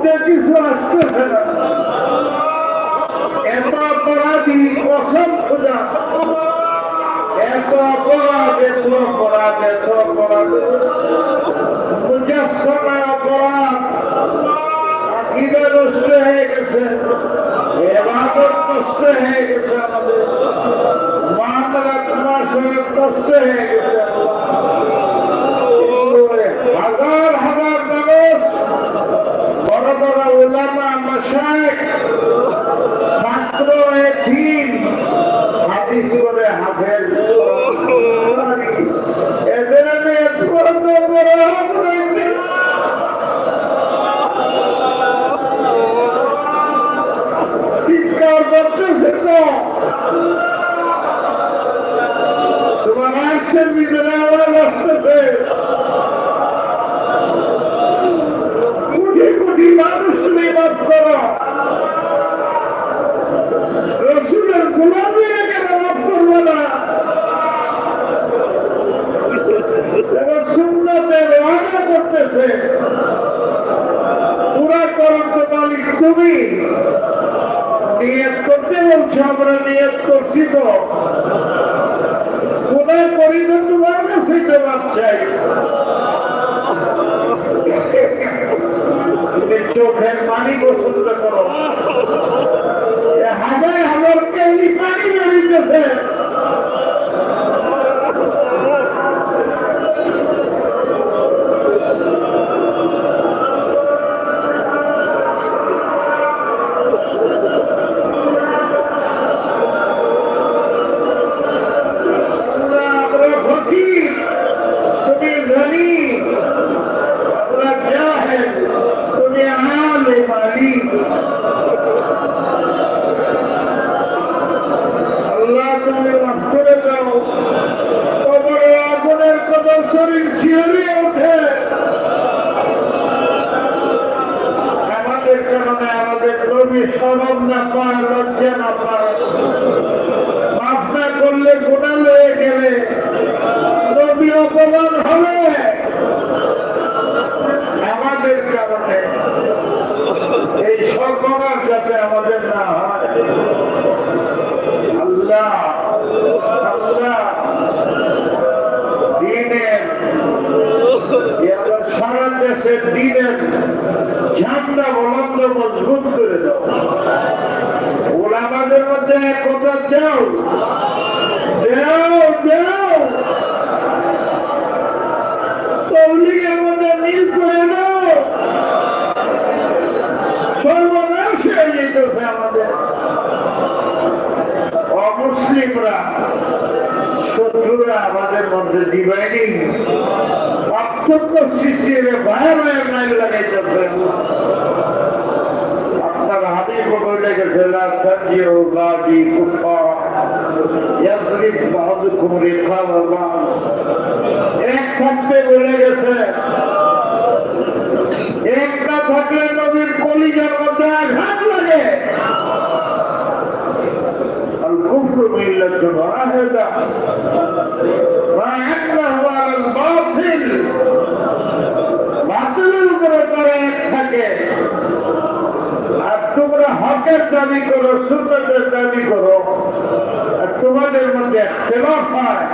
মুখে কিছু আসতেছে না। এত অপরাধী কসম খোঁজা এত অপরাধ এত অপরাধ এত অপরাধ। মুজাসমা অপরাধ। আকিদা নষ্ট হয়ে গেছে। এবাদত নষ্ট হয়ে গেছে আমাদের। মামলা তোমার সঙ্গে নষ্ট হয়ে গেছে হাজার হাজার মানুষ বড় ওলামা মশাইক ছাত্র দিন হাদিস করে হাফেজ এদের আমি একটু বড় তোমার আসছেন ভিতরে আওয়াজ আসতেছে কোটি কোটি মানুষ তুমি বাদ রসুলের গোলামি রেখে মাফ করব না। করতেছে। পুরা করন্ত মালিক তুমি। নিয়ত করতে বলছো, আমরা নিয়ত করছি তো। পানি বেরিয়েছে আল্লাহ, আমরা ফকির, তুমি ধনী আমরা জাহেল, তুমি আলেম আলিম। আল্লাহ তুমি মাফ করে দাও কবরে আগুনের কথা শরীর ওঠে। আমাদের কারণে আমাদের নবী সরব না পায় লজ্জা না পায় করলে গোনা লয়ে গেলে নবী অপমান হবে। আমাদের কারণে এই সকমার যাতে আমাদের না হয়। আল্লাহ দেশের দিনের বলন্দ মজবুত করে দাও। ওলামাদের মধ্যে এক কথা দাও। আমাদের। অমুসলিমরা শত্রুরা আমাদের মধ্যে ডিভাইডিং পার্থক্য সৃষ্টি ভাইয়ের ভাইয়ের নাইল লাগাইতেছে আপনার বলে হকের দাবি করো সুন্নতের দাবি করো। আর তোমাদের মধ্যে খেলাফ হয়।